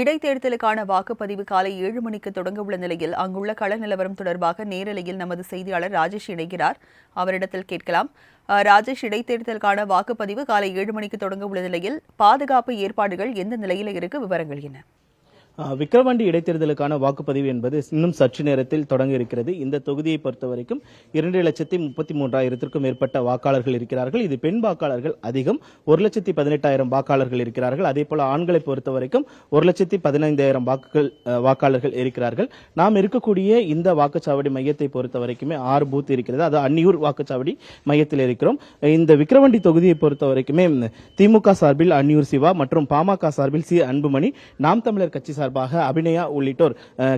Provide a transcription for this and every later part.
இடைத்தேர்தலுக்கான வாக்குப்பதிவு காலை ஏழு மணிக்கு தொடங்க உள்ள நிலையில் அங்குள்ள கள நிலவரம் தொடர்பாக நேரலையில் நமது செய்தியாளர் ராஜேஷ் இணைகிறார். அவரிடத்தில் கேட்கலாம். ராஜேஷ் இடைத்தேர்தலுக்கான வாக்குப்பதிவு காலை ஏழு மணிக்கு தொடங்க உள்ள நிலையில் பாதுகாப்பு ஏற்பாடுகள் எந்த நிலையில் இருக்கு? விவரங்கள் என்ன? விக்கிரவாண்டி இடைத்தேர்தலுக்கான வாக்குப்பதிவு என்பது இன்னும் சற்று நேரத்தில் தொடங்க இருக்கிறது. இந்த தொகுதியை பொறுத்த வரைக்கும் இரண்டு லட்சத்தி முப்பத்தி மூன்றாயிரத்திற்கும் மேற்பட்ட வாக்காளர்கள் இருக்கிறார்கள். இது பெண் வாக்காளர்கள் அதிகம். ஒரு லட்சத்தி பதினெட்டாயிரம் வாக்காளர்கள் இருக்கிறார்கள். அதே போல ஆண்களை பொறுத்த வரைக்கும் ஒரு லட்சத்தி பதினைந்தாயிரம் வாக்குகள் வாக்காளர்கள் இருக்கிறார்கள். நாம் இருக்கக்கூடிய இந்த வாக்குச்சாவடி மையத்தை பொறுத்த வரைக்குமே ஆறு பூத் இருக்கிறது. அது அன்னியூர் வாக்குச்சாவடி மையத்தில் இருக்கிறோம். இந்த விக்கிரவாண்டி தொகுதியை பொறுத்த வரைக்குமே திமுக சார்பில் அன்னியூர் சிவா மற்றும் பாமக சார்பில் சி அன்புமணி நாம் தமிழர் கட்சி சார்பாக அபிநயா உள்ளிட்டோர்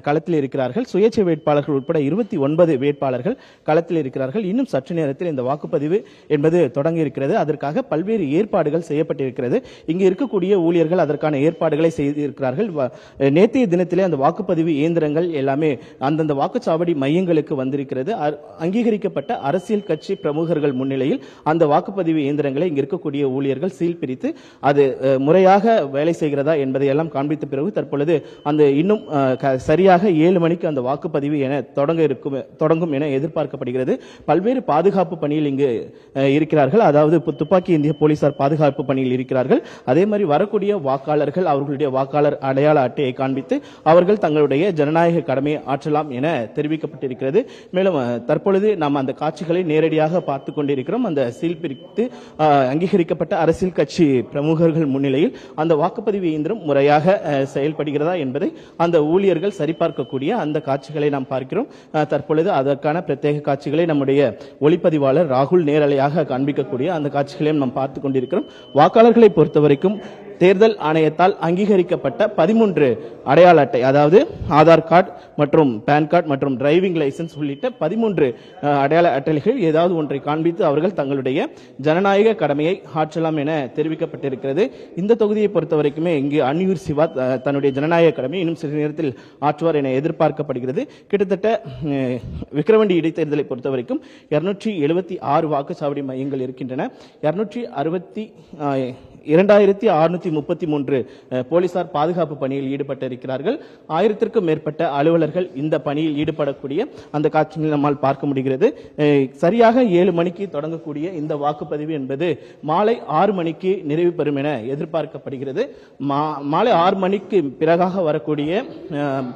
களத்தில் இருக்கிறார்கள். சுயேட்சை வேட்பாளர்கள் உட்பட இருபத்தி ஒன்பது வேட்பாளர்கள் களத்தில் இருக்கிறார்கள். இன்னும் சற்று நேரத்தில் இந்த வாக்குப்பதிவு என்பது தொடங்கி இருக்கிறது அதற்காக பல்வேறு ஏற்பாடுகள் செய்யப்பட்டிருக்கிறது. இங்கு இருக்கக்கூடிய ஊழியர்கள் அதற்கான ஏற்பாடுகளை செய்திருக்கிறார்கள். நேற்றைய தினத்திலே அந்த வாக்குப்பதிவு இயந்திரங்கள் எல்லாமே அந்தந்த வாக்குச்சாவடி மையங்களுக்கு வந்திருக்கிறது. அங்கீகரிக்கப்பட்ட அரசியல் கட்சி பிரமுகர்கள் முன்னிலையில் அந்த வாக்குப்பதிவு இயந்திரங்களை இங்கு இருக்கக்கூடிய ஊழியர்கள் சீல் பிரித்து அது முறையாக வேலை செய்கிறதா என்பதை எல்லாம் காண்பித்த பிறகு தற்பொழுது அந்த இன்னும் சரியாக ஏழு மணிக்கு அந்த வாக்குப்பதிவு என தொடங்க இருக்கும் தொடங்கும் என எதிர்பார்க்கப்படுகிறது. பல்வேறு பாதுகாப்பு பணியில் இங்கு இருக்கிறார்கள். அதாவது துப்பாக்கி இந்திய போலீசார் பாதுகாப்பு பணியில் இருக்கிறார்கள். அதே மாதிரி வரக்கூடிய வாக்காளர்கள் அவர்களுடைய வாக்காளர் அடையாள அட்டையை காண்பித்து அவர்கள் தங்களுடைய ஜனநாயக கடமையை ஆற்றலாம் என தெரிவிக்கப்பட்டிருக்கிறது. மேலும் தற்பொழுது நாம் அந்த காட்சிகளை நேரடியாக பார்த்து கொண்டிருக்கிறோம். அந்த சீல் பிரித்து அங்கீகரிக்கப்பட்ட அரசியல் கட்சி பிரமுகர்கள் முன்னிலையில் அந்த வாக்குப்பதிவு இயந்திரம் முறையாக செயல்படுகிறது. இருக்கிறதா என்பதை அந்த ஊழியர்கள் சரிபார்க்கக்கூடிய அந்த காட்சிகளை நாம் பார்க்கிறோம். தற்பொழுது அதற்கான பிரத்யேக காட்சிகளை நம்முடைய ஒளிப்பதிவாளர் ராகுல் நேரலையாக காண்பிக்கக்கூடிய அந்த காட்சிகளையும் நாம் பார்த்து கொண்டிருக்கிறோம். வாக்காளர்களை பொறுத்தவரைக்கும் தேர்தல் ஆணையத்தால் அங்கீகரிக்கப்பட்ட பதிமூன்று அடையாள அட்டை அதாவது ஆதார் கார்டு மற்றும் பேன் கார்டு மற்றும் டிரைவிங் லைசென்ஸ் உள்ளிட்ட பதிமூன்று அடையாள அட்டைகள் ஏதாவது ஒன்றை காண்பித்து அவர்கள் தங்களுடைய ஜனநாயக கடமையை ஆற்றலாம் என தெரிவிக்கப்பட்டிருக்கிறது. இந்த தொகுதியை பொறுத்த வரைக்குமே இங்கு அன்யூர் சிவா தன்னுடைய ஜனநாயக கடமை இன்னும் சில நேரத்தில் ஆற்றுவார் என எதிர்பார்க்கப்படுகிறது. கிட்டத்தட்ட விக்ரவண்டி இடைத்தேர்தலை பொறுத்த வரைக்கும் இருநூற்றி எழுபத்தி ஆறு வாக்குச்சாவடி மையங்கள் இருக்கின்றன. இருநூற்றி அறுபத்தி இரண்டாயிரத்தி அறுநூத்தி முப்பத்தி மூன்று போலீசார் பாதுகாப்பு பணியில் ஈடுபட்டிருக்கிறார்கள். ஆயிரத்திற்கும் மேற்பட்ட அலுவலர்கள் இந்த பணியில் ஈடுபடக்கூடிய அந்த காட்சிகளை நம்மால் பார்க்க முடிகிறது. சரியாக ஏழு மணிக்கு தொடங்கக்கூடிய இந்த வாக்குப்பதிவு என்பது மாலை ஆறு மணிக்கு நிறைவு பெறும் என எதிர்பார்க்கப்படுகிறது. மா- மாலை ஆறு மணிக்கு பிறகாக வரக்கூடிய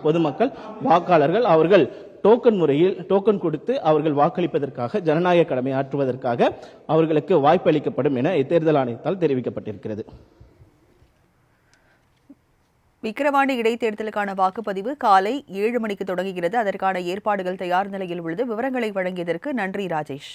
பொதுமக்கள் வாக்காளர்கள் அவர்கள் டோக்கன் முறையில் டோக்கன் கொடுத்து அவர்கள் வாக்களிப்பதற்காக ஜனநாயக கடமை ஆற்றுவதற்காக அவர்களுக்கு வாய்ப்பு அளிக்கப்படும் என தேர்தல் ஆணையத்தால் தெரிவிக்கப்பட்டிருக்கிறது. விக்கிரவாண்டி இடைத்தேர்தலுக்கான வாக்குப்பதிவு காலை ஏழு மணிக்கு தொடங்குகிறது. அதற்கான ஏற்பாடுகள் தயார் நிலையில் உள்ளது. விவரங்களை வழங்கியதற்கு நன்றி ராஜேஷ்.